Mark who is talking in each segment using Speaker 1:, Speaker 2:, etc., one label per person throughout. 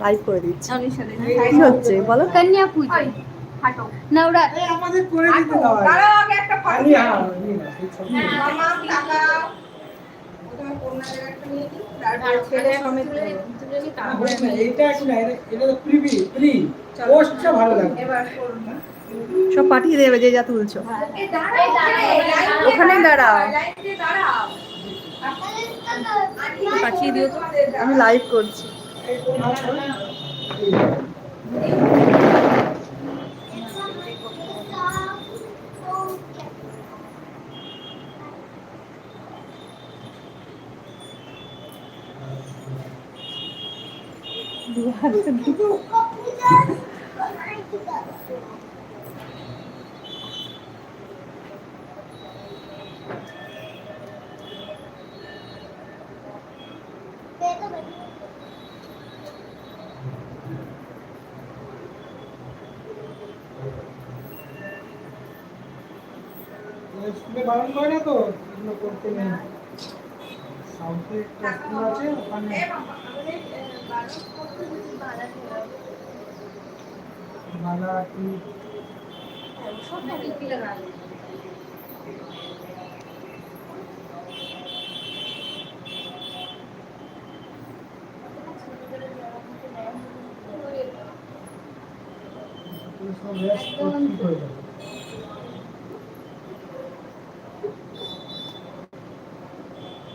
Speaker 1: Live করে দিচ্ছি। কি হচ্ছে? বলো
Speaker 2: কন্যা পুজো।
Speaker 3: হাঁটো।
Speaker 2: নবরাত্রি
Speaker 4: আমাদের করে দিতে দাও।
Speaker 3: দাঁড়াও আগে একটা
Speaker 4: খালি
Speaker 3: ফাঁকি
Speaker 4: হ্যাঁ।
Speaker 3: মামা করুন
Speaker 1: সব পাঠিয়ে দেবে যে যা তুলছো।
Speaker 3: ওখানে
Speaker 1: দাঁড়াও
Speaker 2: পাঠিয়ে দিও
Speaker 1: আমি লাইভ করছি।
Speaker 4: এই কোন স্কুলে বারণ করে না তো? এগুলো করতে নেই। সাউথে একটা স্কুল আছে ওখানে। বালা কি? সব রেস্ট ঠিক হয়ে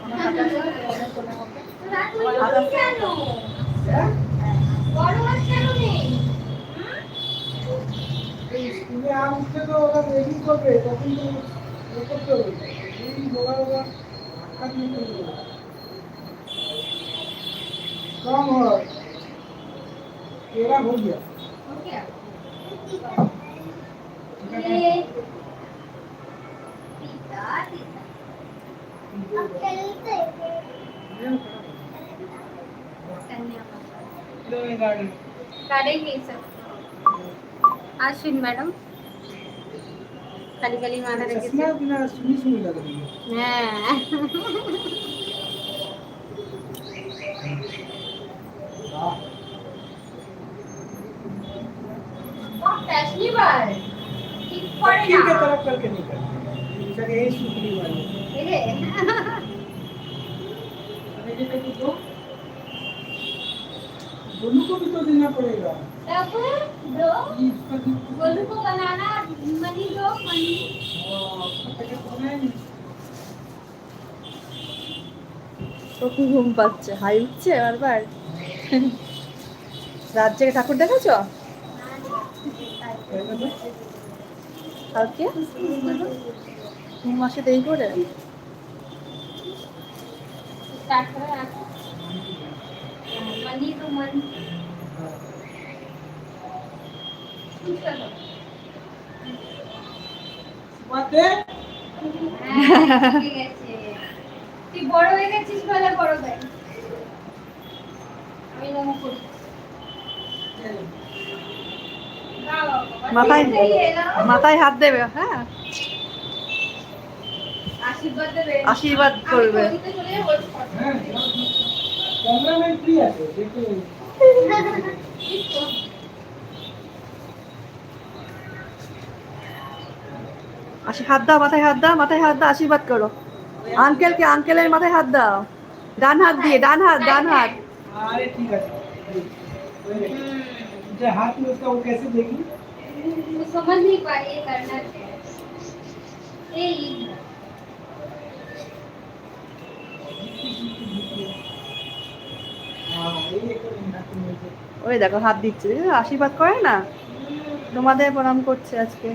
Speaker 4: कि क्या है इसका এই স্কুলে আম উঠছে তো ওরা রেডি করবে তখন তো ইয়ে করতে হবে এই লোকা লোকা ধাক্কা দিয়ে করবে कम हो तेरा हो गया लो ये गाड़ी
Speaker 2: करेंगे सर आश्विन मैडम। खाली गली मारा रखी
Speaker 4: चश्मा सुनी सुनी लग रही है।
Speaker 2: हाँ।
Speaker 4: और फैशनेबल। ठीक पड़ेगा के तरफ़ करके नहीं करना। सर यही सुखली वाली। अरे ये तो दो दोनों को भी तो देना पड़ेगा ये इसका भी-
Speaker 2: गोलू को बनाना मनी दो मनी
Speaker 4: हाँ, उसका पैकेट बनाए नहीं
Speaker 1: তখন ঘুম পাচ্ছে হাই উঠছে বারবার রাত জেগে ঠাকুর দেখেছো
Speaker 4: पहले तो
Speaker 1: কালকে ঘুম আসে দেরি করে
Speaker 2: মানে মানে তুই বড় হয়ে গেছিস বলে বড় ভাই আমি নমো করি। হ্যাঁ।
Speaker 1: মাথায় মাথায় হাত দেবে হ্যাঁ।
Speaker 2: আশীর্বাদ দেবে
Speaker 1: আশীর্বাদ করবে
Speaker 2: আমি তো চলে যাবো
Speaker 4: हाँ, कैमरा में फ्री है देखो
Speaker 1: আশি হাত দাও মাথায় হাত দাও মাথায় হাত দাও আশীর্বাদ করো আঙ্কেলকে আঙ্কেলের মাথায় হাত দাও ডান হাত দিয়ে ডান হাত ডান হাত
Speaker 4: अरे ठीक है जो हाथ में उसका वो कैसे देगी
Speaker 2: वो समझ नहीं पाई ये करना क्या है ये
Speaker 1: ওই দেখো হাত দিচ্ছে। আশীর্বাদ করে না? তোমাদের প্রণাম করছে আজকে।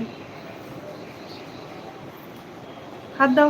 Speaker 1: হাত দাও।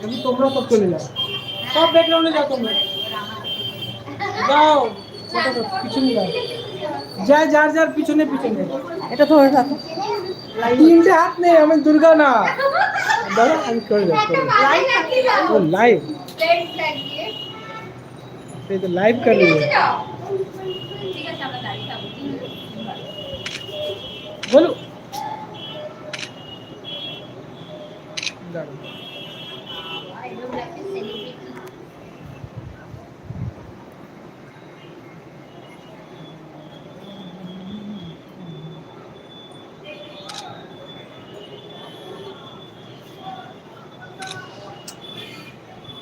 Speaker 4: বাবু अभी তোমরা সব চলে যাও সব ব্যাকগ্রাউন্ডে যাও তোমরা যাও ফটো পিছনে যাও যার যার যার পিছনে পিছনে
Speaker 5: এটা ধরে থাকো
Speaker 4: তিনটে হাত নেই আমি দুর্গা না দাদা আমি করে যাও করে যাও।
Speaker 2: লাইন লাগিয়ে দাও
Speaker 4: वो लाइव
Speaker 2: টেন্ট লাগিয়ে
Speaker 4: ये तो लाइव कर रही
Speaker 2: নিচে
Speaker 4: है
Speaker 2: যাও ঠিক আছে আমরা দাঁড়িয়ে থাকবো
Speaker 4: बोलो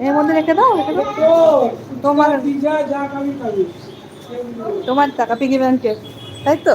Speaker 5: এর মধ্যে তোমার তোমার টাকা পিগি ব্যাংকে তাই তো?